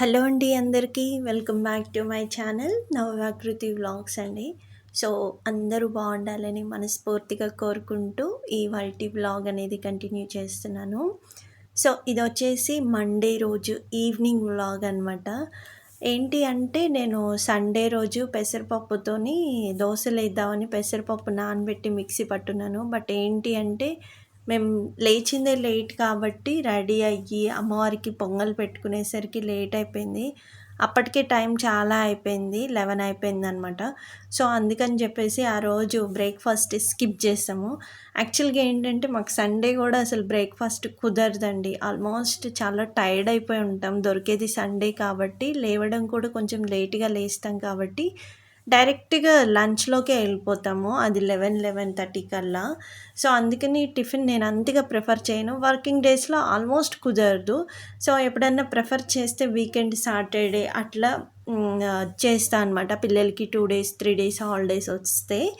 Hello అండి అందరికీ welcome back to my channel Navavakruti vlogs అండి. సో అందరూ బాగుండాలని మనస్ఫూర్తిగా కోరుకుంటూ ఈ వల్టీ వ్లాగ్ అనేది కంటిన్యూ చేస్తున్నాను. సో ఇది వచ్చేసి మండే రోజు ఈవినింగ్ వ్లాగ్ అనమాట ఏంటి అంటే నేను సండే రోజు పెసరపప్పుతోని దోశలు వేద్దామని పెసరపప్పు నానబెట్టి మిక్సీ పట్టున్నాను. బట్ ఏంటి అంటే మేము లేచిందే లేట్ కాబట్టి రెడీ అయ్యి అమ్మవారికి పొంగల్ పెట్టుకునేసరికి లేట్ అయిపోయింది. అప్పటికే టైం చాలా అయిపోయింది లెవెన్ అయిపోయింది అనమాట సో అందుకని చెప్పేసి ఆ రోజు బ్రేక్ఫాస్ట్ స్కిప్ చేస్తాము యాక్చువల్గా ఏంటంటే మాకు సండే కూడా అసలు బ్రేక్ఫాస్ట్ కుదరదండి. ఆల్మోస్ట్ చాలా టైర్డ్ అయిపోయి ఉంటాం. దొరికేది సండే కాబట్టి లేవడం కూడా కొంచెం లేట్గా లేస్తాం కాబట్టి డైరెక్ట్గా లంచ్లోకే వెళ్ళిపోతాము. అది లెవెన్ లెవెన్ థర్టీ కల్లా. సో అందుకని టిఫిన్ నేను అంతగా ప్రిఫర్ చేయను. వర్కింగ్ డేస్లో ఆల్మోస్ట్ కుదరదు. సో ఎప్పుడన్నా ప్రిఫర్ చేస్తే వీకెండ్ సాటర్డే అట్లా చేస్తాను అనమాట పిల్లలకి two days three days holidays వస్తే.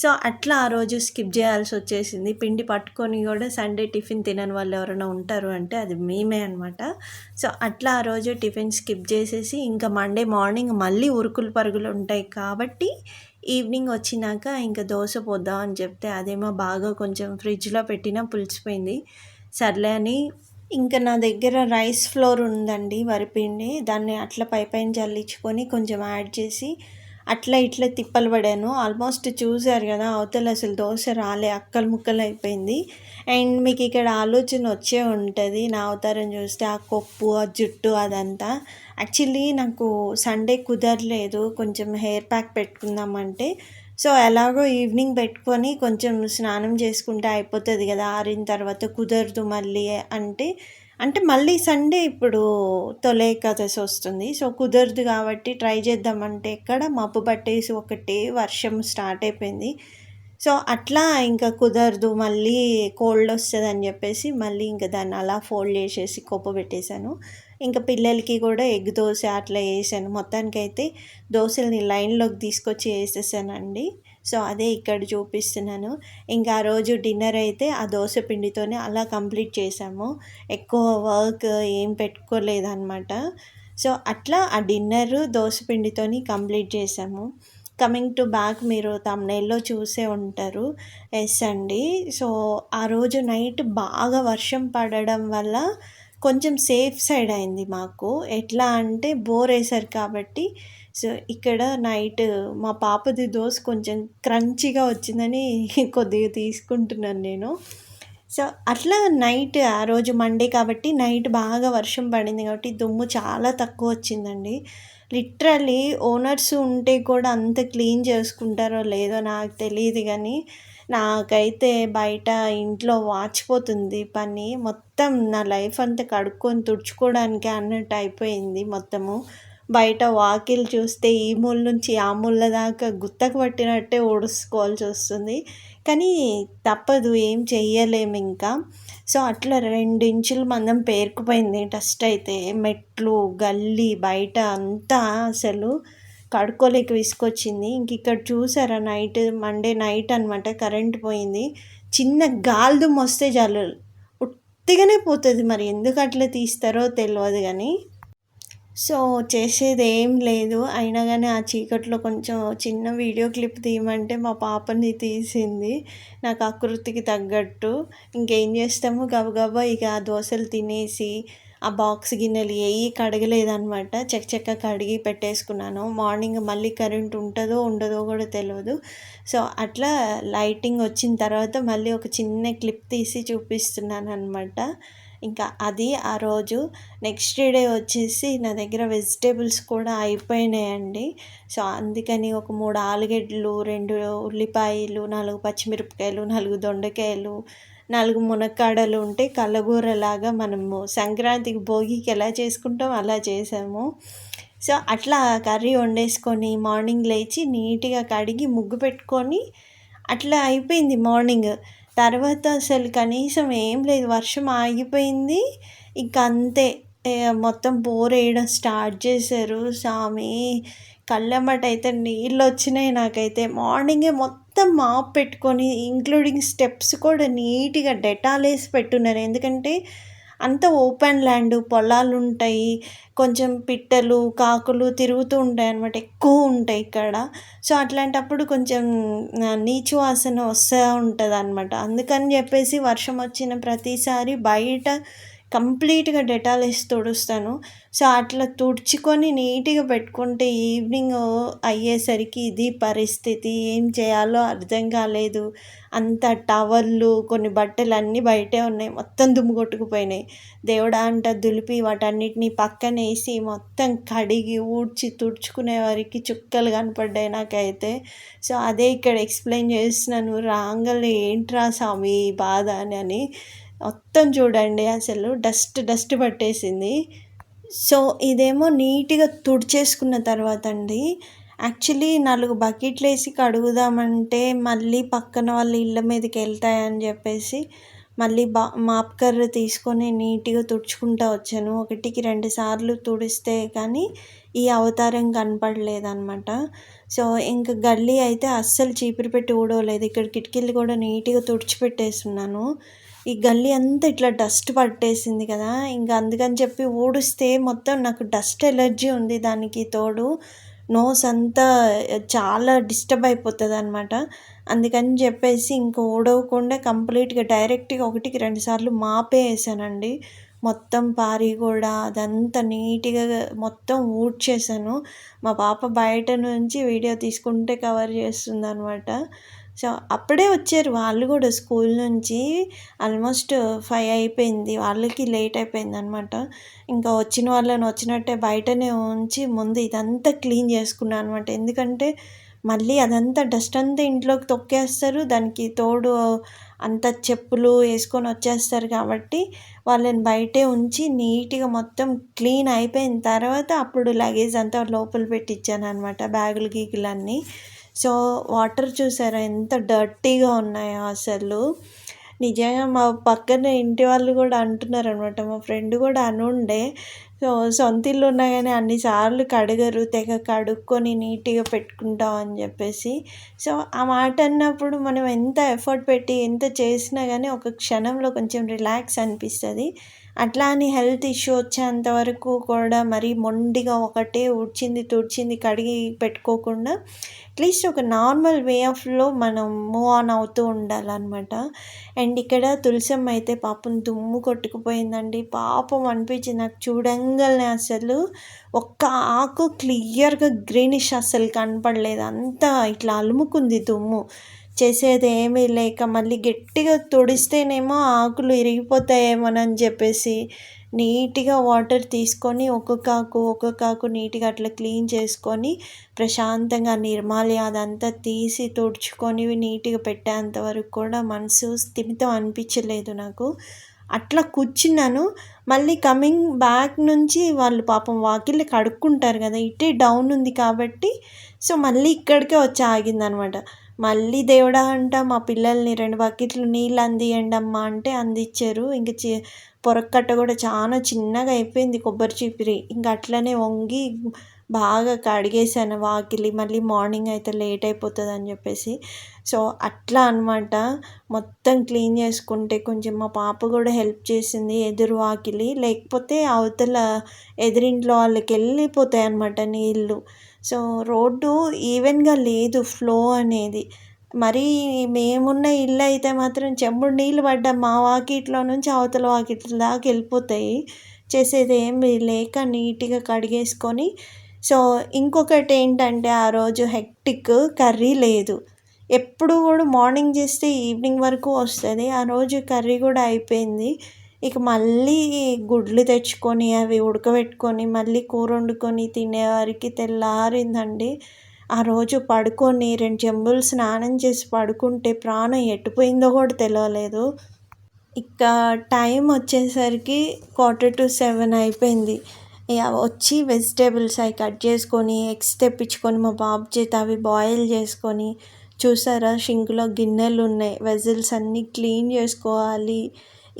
సో అట్లా ఆ రోజు స్కిప్ చేయాల్సి వచ్చేసింది. పిండి పట్టుకొని కూడా సండే టిఫిన్ తినని వాళ్ళు ఎవరైనా ఉంటారు అంటే అది మేమే అనమాట సో అట్లా ఆ రోజు టిఫిన్ స్కిప్ చేసేసి ఇంకా మండే మార్నింగ్ మళ్ళీ ఉరుకులు పరుగులు ఉంటాయి కాబట్టి ఈవినింగ్ వచ్చినాక ఇంకా దోశ పోద్దాం అని చెప్తే అదేమో బాగా కొంచెం ఫ్రిడ్జ్లో పెట్టినా పులిచిపోయింది సర్లే అని ఇంకా నా దగ్గర రైస్ ఫ్లోర్ ఉందండి వరిపిండి దాన్ని అట్లా పై పైన చల్లించుకొని కొంచెం యాడ్ చేసి అట్లా ఇట్లా తిప్పలు పడాను. ఆల్మోస్ట్ చూసారు కదా అవతల అసలు దోశ రాలే అక్కలు ముక్కలు అయిపోయింది. అండ్ మీకు ఇక్కడ ఆలోచన వచ్చే ఉంటుంది నా అవతారం చూస్తే ఆ కొప్పు ఆ జుట్టు అదంతా. యాక్చువల్లీ నాకు సండే కుదరలేదు కొంచెం హెయిర్ ప్యాక్ పెట్టుకుందామంటే సో ఎలాగో ఈవినింగ్ పెట్టుకొని కొంచెం స్నానం చేసుకుంటే అయిపోతుంది కదా ఆరిన తర్వాత కుదరదు మళ్ళీ అంటే అంటే మళ్ళీ సండే ఇప్పుడు తొలే ఏకాదశి వస్తుంది. సో కుదరదు కాబట్టి ట్రై చేద్దామంటే ఎక్కడ మబ్బు పట్టేసి ఒకటి వర్షం స్టార్ట్ అయిపోయింది. సో అట్లా ఇంకా కుదరదు. మళ్ళీ కోల్డ్ వస్తుంది అని చెప్పేసి మళ్ళీ ఇంకా దాన్ని అలా ఫోల్డ్ చేసేసి కొప్ప పెట్టేశాను. ఇంకా పిల్లలకి కూడా ఎగ్ దోశ అట్లా వేసాను మొత్తానికైతే దోశల్ని లైన్లోకి తీసుకొచ్చి వేసేసానండి. సో అదే ఇక్కడ చూపిస్తున్నాను. ఇంకా ఆ రోజు డిన్నర్ అయితే ఆ దోశ పిండితోనే అలా కంప్లీట్ చేసాము. ఎక్కువ వర్క్ ఏం పెట్టుకోలేదన్నమాట. సో అట్లా ఆ డిన్నర్ దోశ పిండితోని కంప్లీట్ చేసాము. కమింగ్ టు బ్యాక్ మీరు తమ్నైల్లో చూసే ఉంటారు. ఎస్ అండి. సో ఆ రోజు నైట్ బాగా వర్షం పడడం వల్ల కొంచెం సేఫ్ సైడ్ అయింది మాకు. ఎట్లా అంటే బోర్ వేసారు కాబట్టి సో ఇక్కడ నైట్ మా పాపది దోశ కొంచెం క్రంచిగా వచ్చిందని కొద్దిగా తీసుకుంటున్నాను నేను. సో అట్లా నైట్ ఆ రోజు మండే కాబట్టి నైట్ బాగా వర్షం పడింది కాబట్టి దుమ్ము చాలా తక్కువ వచ్చిందండి. లిటరలీ ఓనర్స్ ఉంటే కూడా అంత క్లీన్ చేసుకుంటారో లేదో నాకు తెలియదు కానీ నాకైతే బయట ఇంట్లో వాచిపోతుంది పని. మొత్తం నా లైఫ్ అంతా కడుక్కొని తుడుచుకోవడానికి అన్నట్టు అయిపోయింది మొత్తము. బయట వాకిలు చూస్తే ఈ మూల నుంచి ఆ మూల దాకా గుత్తకు పట్టినట్టే ఓడుసుకోవాల్సి వస్తుంది. కానీ తప్పదు ఏం చెయ్యలేము ఇంకా. సో అట్లా రెండించులు మందం పేరుకుపోయింది డస్ట్ అయితే. మెట్లు గల్లీ బయట అంతా అసలు కడుక్కోలేక విసుకొచ్చింది ఇంక ఇక్కడ చూసారా నైట్ మండే నైట్ అనమాట కరెంట్ పోయింది. చిన్న గాలిదుమ్ వస్తే చాలు. ఉట్టిగానే పోతుంది మరి ఎందుకు అట్లా తీస్తారో తెలియదు కానీ సో చేసేది ఏం లేదు. అయినా కానీ ఆ చీకట్లో కొంచెం చిన్న వీడియో క్లిప్ తీయమంటే మా పాపని తీసింది. నాకు ఆకృతికి తగ్గట్టు. ఇంకేం చేస్తాము? గబగబా ఇక దోశలు తినేసి ఆ బాక్స్ గిన్నెలు ఏవి కడగలేదనమాట చెక్క చెక్క కడిగి పెట్టేసుకున్నాను. మార్నింగ్ మళ్ళీ కరెంట్ ఉంటుందో ఉండదో కూడా తెలియదు సో అట్లా లైటింగ్ వచ్చిన తర్వాత మళ్ళీ ఒక చిన్న క్లిప్ తీసి చూపిస్తున్నాను అనమాట ఇంకా అది ఆ రోజు నెక్స్ట్ డే వచ్చేసి నా దగ్గర వెజిటేబుల్స్ కూడా అయిపోయినాయండి. సో అందుకని ఒక మూడు ఆలుగడ్డలు రెండు ఉల్లిపాయలు నాలుగు పచ్చిమిరపకాయలు నాలుగు దొండకాయలు నాలుగు మునక్కాడలు ఉంటే కళ్ళగూరలాగా మనము సంక్రాంతికి భోగికి ఎలా చేసుకుంటాం అలా చేసాము. సో అట్లా కర్రీ వండేసుకొని మార్నింగ్ లేచి నీట్గా కడిగి ముగ్గు పెట్టుకొని అట్లా అయిపోయింది మార్నింగ్. తర్వాత అసలు కనీసం ఏం లేదు వర్షం ఆగిపోయింది. ఇంక అంతే. మొత్తం బోర్ వేయడం స్టార్ట్ చేశారు. స్వామి కళ్ళెమ్మట అయితే నీళ్ళు వచ్చినాయి నాకైతే. మార్నింగే మొత్తం మాప్ పెట్టుకొని ఇంక్లూడింగ్ స్టెప్స్ కూడా నీట్గా డెటాల్ వేసి పెట్టున్నారు. ఎందుకంటే అంత ఓపెన్ ల్యాండ్ పొలాలు ఉంటాయి. కొంచెం పిట్టలు కాకులు తిరుగుతూ ఉంటాయి అన్నమాట. ఎక్కువ ఉంటాయి ఇక్కడ. సో అట్లాంటప్పుడు కొంచెం నీచు వాసన వస్తూ ఉంటుంది అనమాట అందుకని చెప్పేసి వర్షం వచ్చిన ప్రతిసారి బయట కంప్లీట్గా డెటాల్ వేసి తుడుస్తాను. సో అట్లా తుడుచుకొని నీట్గా పెట్టుకుంటే ఈవినింగ్ అయ్యేసరికి ఇది పరిస్థితి. ఏం చేయాలో అర్థం కాలేదు. అంత టవర్లు కొన్ని బట్టలు అన్నీ బయటే ఉన్నాయి. మొత్తం దుమ్ము కొట్టుకుపోయినాయి. దేవుడా అంట దులిపి వాటన్నిటిని పక్కన వేసి మొత్తం కడిగి ఊడ్చి తుడుచుకునే వారికి చుక్కలు కనపడ్డాయి నాకైతే. సో అదే ఇక్కడ ఎక్స్ప్లెయిన్ చేస్తున్నాను. రాంగల్ ఏంట్రా స్వామి బాధ అని అని. మొత్తం చూడండి అసలు డస్ట్ డస్ట్ పట్టేసింది. సో ఇదేమో నీట్గా తుడిచేసుకున్న తర్వాత అండి. యాక్చువల్లీ నాలుగు బకెట్లు వేసి కడుగుదామంటే మళ్ళీ పక్కన వాళ్ళ ఇళ్ళ మీదకి వెళ్తాయని చెప్పేసి మళ్ళీ బా మాప్కర్ర తీసుకొని నీట్గా తుడుచుకుంటా వచ్చాను. ఒకటికి రెండు సార్లు తుడిస్తే కానీ ఈ అవతారం కనపడలేదన్నమాట. సో ఇంకా గల్లీ అయితే అస్సలు చీపురు పెట్టి ఊడవలేదు. ఇక్కడ కిటికీలు కూడా నీట్గా తుడిచిపెట్టేస్తున్నాను. ఈ గల్లీ అంతా ఇట్లా డస్ట్ పట్టేసింది కదా. ఇంకా అందుకని చెప్పి ఊడిస్తే మొత్తం నాకు డస్ట్ ఎలర్జీ ఉంది దానికి తోడు. నోస్ అంతా చాలా డిస్టర్బ్ అయిపోతుంది అనమాట అందుకని చెప్పేసి ఇంకా ఊడవకుండా కంప్లీట్గా డైరెక్ట్గా ఒకటికి రెండు సార్లు మాపే వేసానండి. మొత్తం పారి కూడా అదంతా నీట్గా మొత్తం ఊడ్చేసాను. మా పాప బయట నుంచి వీడియో తీసుకుంటే కవర్ చేస్తుంది అనమాట సో అప్పుడే వచ్చారు. వాళ్ళు కూడా స్కూల్ నుంచి ఆల్మోస్ట్ ఫైవ్ అయిపోయింది. వాళ్ళకి లేట్ అయిపోయింది అనమాట ఇంకా వచ్చిన వాళ్ళని వచ్చినట్టే బయటనే ఉంచి ముందు ఇదంతా క్లీన్ చేసుకున్నాను అనమాట ఎందుకంటే మళ్ళీ అదంతా డస్ట్ అంతా ఇంట్లోకి తొక్కేస్తారు. దానికి తోడు అంత చెప్పులు వేసుకొని వచ్చేస్తారు కాబట్టి వాళ్ళని బయటే ఉంచి నీట్గా మొత్తం క్లీన్ అయిపోయిన తర్వాత అప్పుడు లగేజ్ అంతా లోపల పెట్టించాను అనమాట బ్యాగులు గీగులన్నీ సో వాటర్ చూసారా? ఎంత డర్టీగా ఉన్నాయో అసలు. నిజంగా మా పక్కన ఇంటి వాళ్ళు కూడా అంటున్నారు అనమాట మా ఫ్రెండ్ కూడా అనుండే. సో సొంత ఇల్లు ఉన్నా కానీ అన్నిసార్లు కడగరు తెగ కడుక్కొని నీట్గా పెట్టుకుంటాం అని చెప్పేసి. సో ఆ మాట అన్నప్పుడు మనం ఎంత ఎఫర్ట్ పెట్టి ఎంత చేసినా కానీ ఒక క్షణంలో కొంచెం రిలాక్స్ అనిపిస్తుంది. అట్లా అని హెల్త్ ఇష్యూ వచ్చేంత వరకు కూడా మరీ మొండిగా ఒకటే ఉడ్చింది తుడిచింది కడిగి పెట్టుకోకుండా అట్లీస్ట్ ఒక నార్మల్ వే ఆఫ్లో మనం మూవ్ ఆన్ అవుతూ ఉండాలన్నమాట. అండ్ ఇక్కడ తులసమ్మ అయితే పాపం దుమ్ము కొట్టుకుపోయిందండి. పాపం అనిపించింది. నాకు చూడంగానే అసలు ఒక్క ఆకు క్లియర్గా గ్రీనిష్ అసలు కనపడలేదు. అంతా ఇట్లా అలుముకుంది దుమ్ము. చేసేది ఏమీ లేక మళ్ళీ గట్టిగా తుడిస్తేనేమో ఆకులు ఇరిగిపోతాయేమోనని చెప్పేసి నీట్గా వాటర్ తీసుకొని ఒక్కొక్క ఆకు ఒక్కొక్క ఆకు నీట్గా అట్లా క్లీన్ చేసుకొని ప్రశాంతంగా నిర్మాలి. అదంతా తీసి తుడుచుకొని నీట్గా పెట్టేంత వరకు కూడా మనసు స్థిమితం అనిపించలేదు నాకు. అట్లా కూర్చున్నాను. మళ్ళీ కమింగ్ బ్యాక్ నుంచి వాళ్ళు పాపం వాకిళ్ళు కడుక్కుంటారు కదా ఇటే డౌన్ ఉంది కాబట్టి సో మళ్ళీ ఇక్కడికే వచ్చి ఆగిందనమాట. మళ్ళీ దేవుడా అంట మా పిల్లల్ని రెండు బకెట్లు నీళ్ళు అందియండి అమ్మా అంటే అందించారు ఇంక చి పొరక్కట్ట కూడా చాలా చిన్నగా అయిపోయింది కొబ్బరి చిపిరి ఇంక అట్లనే వంగి బాగా కడిగేసాను వాకిలి. మళ్ళీ మార్నింగ్ అయితే లేట్ అయిపోతుంది అని చెప్పేసి. సో అట్లా అనమాట మొత్తం క్లీన్ చేసుకుంటే కొంచెం మా పాప కూడా హెల్ప్ చేసింది ఎదురు వాకిలి. లేకపోతే అవతల ఎదురింట్లో వాళ్ళకి వెళ్ళిపోతాయి అనమాట నీళ్ళు. సో రోడ్డు ఈవెన్గా లేదు ఫ్లో అనేది. మరీ మేమున్న ఇల్లు అయితే మాత్రం చెంబుడు నీళ్ళు పడ్డా. మా వాకిట్లో నుంచి అవతల వాకిట్ల దాకా వెళ్ళిపోతాయి. చేసేది ఏమి లేక నీట్గా కడిగేసుకొని. సో ఇంకొకటి ఏంటంటే ఆ రోజు హెక్టిక్ కర్రీ లేదు. ఎప్పుడు కూడా మార్నింగ్ చేస్తే ఈవినింగ్ వరకు వస్తుంది. ఆ రోజు కర్రీ కూడా అయిపోయింది. ఇక మళ్ళీ గుడ్లు తెచ్చుకొని అవి ఉడకబెట్టుకొని మళ్ళీ కూర వండుకొని తినేవారికి తెల్లారిందండి. ఆ రోజు పడుకొని రెండు చెంబులు స్నానం చేసి పడుకుంటే ప్రాణం ఎట్టుపోయిందో కూడా తెలియలేదు ఇక టైం వచ్చేసరికి క్వార్టర్ టు సెవెన్ అయిపోయింది. వచ్చి వెజిటేబుల్స్ అవి కట్ చేసుకొని ఎగ్స్ తెప్పించుకొని మా బాబు చేత అవి బాయిల్ చేసుకొని చూసారా షింక్లో గిన్నెలు ఉన్నాయి. వెజిల్స్ అన్నీ క్లీన్ చేసుకోవాలి.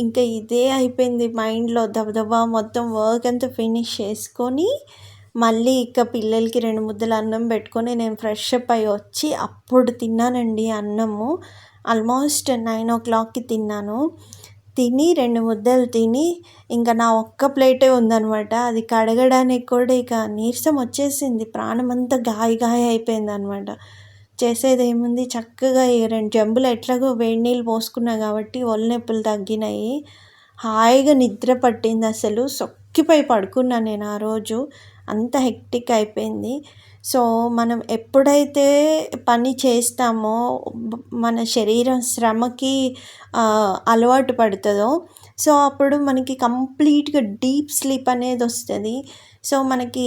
ఇంకా ఇదే అయిపోయింది మైండ్లో దబదబా మొత్తం వర్క్ అంతా ఫినిష్ చేసుకొని మళ్ళీ ఇక పిల్లలకి రెండు ముద్దలు అన్నం పెట్టుకొని నేను ఫ్రెష్ అప్ అయ్యి వచ్చి అప్పుడు తిన్నానండి అన్నము. ఆల్మోస్ట్ నైన్ ఓ క్లాక్కి తిన్నాను. తిని రెండు ముద్దలు తిని ఇంకా నా ఒక్క ప్లేటే ఉందనమాట అది కడగడానికి కూడా ఇక నీరసం వచ్చేసింది. ప్రాణం అంతా గాయ గాయ అయిపోయింది అనమాట చేసేది ఏముంది చక్కగా ఈ రెండు జంబులు ఎట్లాగో వేడి నీళ్ళు పోసుకున్నా కాబట్టి ఒళ్ళు నొప్పులు తగ్గినాయి. హాయిగా నిద్ర పట్టింది అసలు. సొక్కిపోయి పడుకున్నా నేను ఆ రోజు. అంత హెక్టిక్ అయిపోయింది. సో మనం ఎప్పుడైతే పని చేస్తామో మన శరీరం శ్రమకి అలవాటు పడుతుందో సో అప్పుడు మనకి కంప్లీట్గా డీప్ స్లీప్ అనేది వస్తుంది. సో మనకి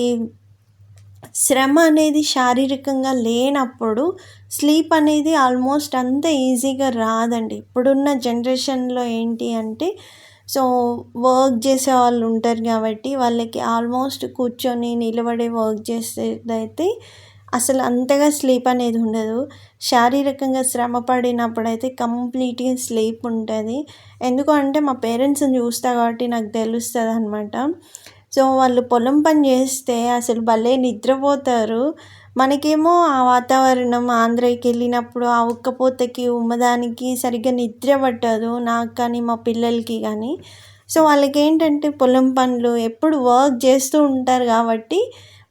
శ్రమ అనేది శారీరకంగా లేనప్పుడు స్లీప్ అనేది ఆల్మోస్ట్ అంత ఈజీగా రాదండి. ఇప్పుడున్న జనరేషన్లో ఏంటి అంటే సో వర్క్ చేసే వాళ్ళు ఉంటారు కాబట్టి వాళ్ళకి ఆల్మోస్ట్ కూర్చొని నిలబడి వర్క్ చేసేదైతే అసలు అంతగా స్లీప్ అనేది ఉండదు. శారీరకంగా శ్రమ పడినప్పుడైతే కంప్లీట్గా స్లీప్ ఉంటుంది. ఎందుకు అంటే మా పేరెంట్స్ని చూస్తా కాబట్టి నాకు తెలుస్తుంది అనమాట సో వాళ్ళు పొలం పని చేస్తే అసలు భలే నిద్రపోతారు. మనకేమో ఆ వాతావరణం ఆంధ్రాకి వెళ్ళినప్పుడు ఆ ఉక్కపోతకి ఉమ్మదానికి సరిగ్గా నిద్ర పట్టదు నాకు కానీ మా పిల్లలకి కానీ. సో వాళ్ళకి ఏంటంటే పొలం పనులు ఎప్పుడు వర్క్ చేస్తూ ఉంటారు కాబట్టి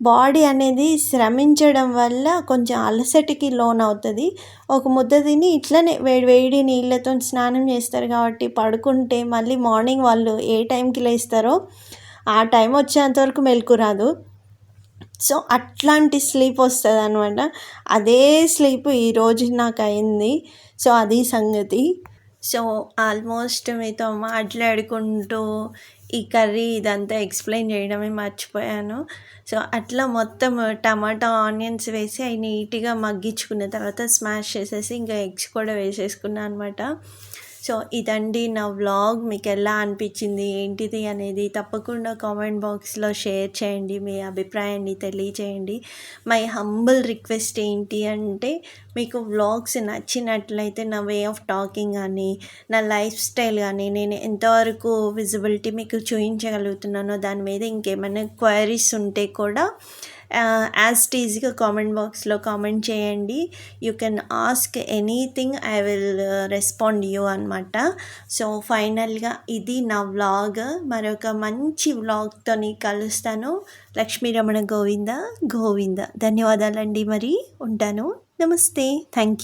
బాడీ అనేది శ్రమించడం వల్ల కొంచెం అలసటకి లోన్ అవుతుంది ఒక ముద్ద తిని ఇట్లనే వేడి వేడి నీళ్ళతో స్నానం చేస్తారు కాబట్టి పడుకుంటే మళ్ళీ మార్నింగ్ వాళ్ళు ఏ టైంకి లేస్తారో ఆ టైం వచ్చేంతవరకు మెలకు రాదు. సో అట్లాంటి స్లీప్ వస్తుంది అనమాట అదే స్లీప్ ఈరోజు నాకు అయింది. సో అది సంగతి. సో ఆల్మోస్ట్ మీతో మాట్లాడుకుంటూ ఈ కర్రీ ఇదంతా ఎక్స్ప్లెయిన్ చేయడమే మర్చిపోయాను. సో అట్లా మొత్తం టమాటా ఆనియన్స్ వేసి అవి నీట్గా మగ్గించుకున్న తర్వాత స్మాష్ చేసేసి ఇంకా ఎగ్స్ కూడా వేసేసుకున్నాను అనమాట సో ఇదండి నా వ్లాగ్. మీకు ఎలా అనిపించింది? ఏంటిది అనేది తప్పకుండా కామెంట్ బాక్స్లో షేర్ చేయండి. మీ అభిప్రాయాన్ని తెలియచేయండి. మై హంబుల్ రిక్వెస్ట్ ఏంటి అంటే మీకు వ్లాగ్స్ నచ్చినట్లయితే నా వే ఆఫ్ టాకింగ్ కానీ నా లైఫ్ స్టైల్ కానీ నేను ఎంతవరకు విజిబిలిటీ మీకు చూపించగలుగుతున్నానో దాని మీద ఇంకేమైనా క్వైరీస్ ఉంటే కూడా యాజ్ టీజీగా కామెంట్ బాక్స్లో కామెంట్ చేయండి. You can ask anything I will respond you అనమాట సో ఫైనల్గా ఇది నా వ్లాగ్ మరొక మంచి వ్లాగ్తో కలుస్తాను. లక్ష్మీరమణ గోవింద గోవింద. ధన్యవాదాలండి మరి. ఉంటాను. నమస్తే. Thank you